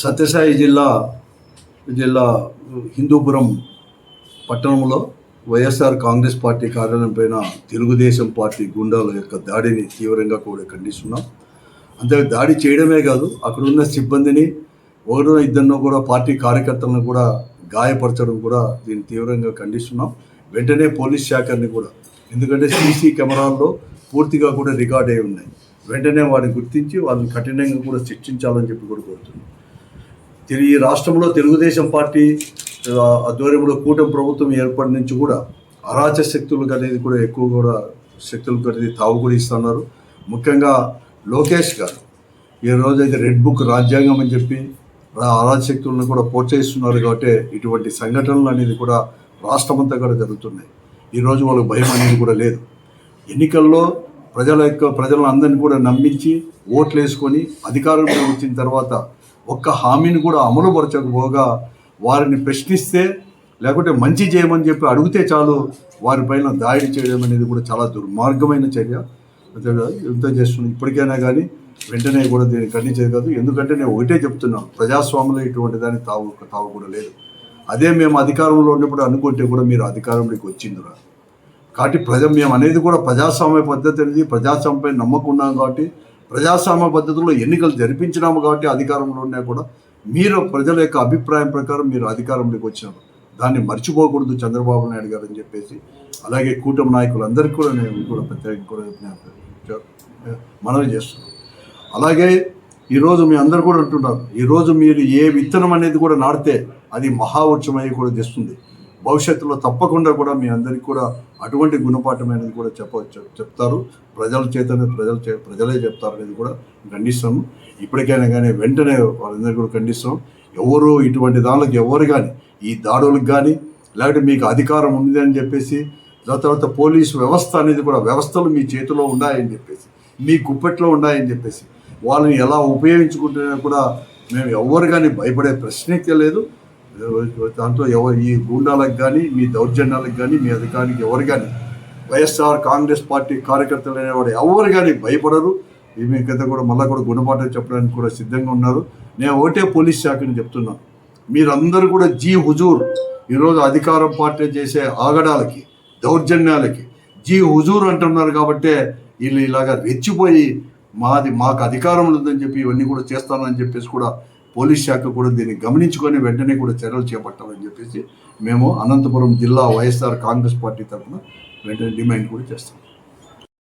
సత్యసాయి జిల్లా జిల్లా హిందూపురం పట్టణంలో వైఎస్ఆర్ కాంగ్రెస్ పార్టీ కార్యాలయం పైన తెలుగుదేశం పార్టీ గుండాల యొక్క దాడిని తీవ్రంగా కూడా ఖండిస్తున్నాం. అంతే దాడి చేయడమే కాదు అక్కడ ఉన్న సిబ్బందిని ఒకరినో ఇద్దరినో కూడా పార్టీ కార్యకర్తలను కూడా గాయపరచడం కూడా దీన్ని తీవ్రంగా ఖండిస్తున్నాం. వెంటనే పోలీస్ శాఖని కూడా ఎందుకంటే సీసీ కెమెరాల్లో పూర్తిగా కూడా రికార్డ్ అయి ఉన్నాయి. వెంటనే వారిని గుర్తించి వాళ్ళని కఠినంగా కూడా శిక్షించాలని చెప్పి కూడా కోరుతున్నాం. ఈ రాష్ట్రంలో తెలుగుదేశం పార్టీ ఆధ్వర్యంలో కూటమి ప్రభుత్వం ఏర్పడి నుంచి కూడా అరాచ శక్తులకు అనేది కూడా ఎక్కువ కూడా శక్తులకు అనేది తావు కూడా ఇస్తున్నారు. ముఖ్యంగా లోకేష్ గారు ఈ రోజైతే అయితే రెడ్ బుక్ రాజ్యాంగం అని చెప్పి అరాచ శక్తులను కూడా ప్రోత్సహిస్తున్నారు కాబట్టి ఇటువంటి సంఘటనలు అనేది కూడా రాష్ట్రమంతా కూడా జరుగుతున్నాయి. ఈరోజు వాళ్ళకి భయం అనేది కూడా లేదు. ఎన్నికల్లో ప్రజల యొక్క ప్రజలను అందరినీ కూడా నమ్మించి ఓట్లు వేసుకొని అధికారంలో వచ్చిన తర్వాత ఒక్క హామీని కూడా అమలుపరచకపోగా వారిని ప్రశ్నిస్తే లేకుంటే మంచి చేయమని చెప్పి అడిగితే చాలు వారిపైన దాడి చేయడం అనేది కూడా చాలా దుర్మార్గమైన చర్య. ఎంత చేస్తున్నాం? ఇప్పటికైనా కానీ వెంటనే కూడా దీన్ని ఖండించేది కాదు. ఎందుకంటే నేను ఒకటే చెప్తున్నాను ప్రజాస్వామ్యంలో ఇటువంటి దాన్ని తావు తావు కూడా లేదు. అదే మేము అధికారంలో ఉన్నప్పుడు అనుకుంటే కూడా మీరు అధికారంలోకి వచ్చిందిరా. కాబట్టి ప్రజ మేము అనేది కూడా ప్రజాస్వామ్య పద్ధతి అనేది ప్రజాస్వామ్యంపై నమ్మకం ఉన్నాం కాబట్టి ప్రజాస్వామ్య పద్ధతిలో ఎన్నికలు జరిపించినాము కాబట్టి అధికారంలో ఉన్నా కూడా మీరు ప్రజల యొక్క అభిప్రాయం ప్రకారం మీరు అధికారంలోకి వచ్చారు. దాన్ని మర్చిపోకూడదు చంద్రబాబు నాయుడు గారు అని చెప్పేసి. అలాగే కూటమి నాయకులందరికీ కూడా నేను కూడా ప్రత్యేకంగా కూడా మనవి చేస్తున్నాను. అలాగే ఈరోజు మీ అందరు కూడా అంటున్నారు ఈరోజు మీరు ఏ విత్తనం అనేది కూడా నాటితే అది మహావృక్షమై కూడా తెస్తుంది. భవిష్యత్తులో తప్పకుండా కూడా మీ అందరికీ కూడా అటువంటి గుణపాఠం అనేది కూడా చెప్ప చెప్తారు. ప్రజల చేతనే ప్రజల చే ప్రజలే చెప్తారు అనేది కూడా ఖండిస్తాము. ఇప్పటికైనా కానీ వెంటనే వాళ్ళందరికీ కూడా ఖండిస్తాం ఎవరు ఇటువంటి దానికి ఎవరు కానీ ఈ దాడులకు కానీ లేకపోతే మీకు అధికారం ఉంది అని చెప్పేసి దాని తర్వాత పోలీసు వ్యవస్థ అనేది కూడా వ్యవస్థలు మీ చేతిలో ఉన్నాయని చెప్పేసి మీ గుప్పెట్లో ఉన్నాయని చెప్పేసి వాళ్ళని ఎలా ఉపయోగించుకుంటున్నా కూడా మేము ఎవరు కానీ భయపడే ప్రశ్నకే లేదు. దాంతో ఎవరు ఈ గూండాలకు కానీ మీ దౌర్జన్యాలకు కానీ మీ అధికారికి ఎవరు కానీ వైఎస్ఆర్ కాంగ్రెస్ పార్టీ కార్యకర్తలు అనేవాడు ఎవరు కానీ భయపడరు. మీ కింద కూడా మళ్ళీ కూడా గుణపాఠం చెప్పడానికి కూడా సిద్ధంగా ఉన్నారు. నేను ఒకటే పోలీస్ శాఖని చెప్తున్నాను మీరందరూ కూడా జీ హుజూర్ ఈరోజు అధికారం పార్టీ చేసే ఆగడాలకి దౌర్జన్యాలకి జీ హుజూర్ అంటున్నారు కాబట్టే వీళ్ళు ఇలాగా రెచ్చిపోయి మాది మాకు అధికారంలో ఉందని చెప్పి ఇవన్నీ కూడా చేస్తానని చెప్పేసి కూడా పోలీస్ శాఖ కూడా దీన్ని గమనించుకొని వెంటనే కూడా చర్యలు చేపట్టాలని చెప్పేసి మేము అనంతపురం జిల్లా వైఎస్ఆర్ కాంగ్రెస్ పార్టీ తరఫున వెంటనే డిమాండ్ కూడా చేస్తాం.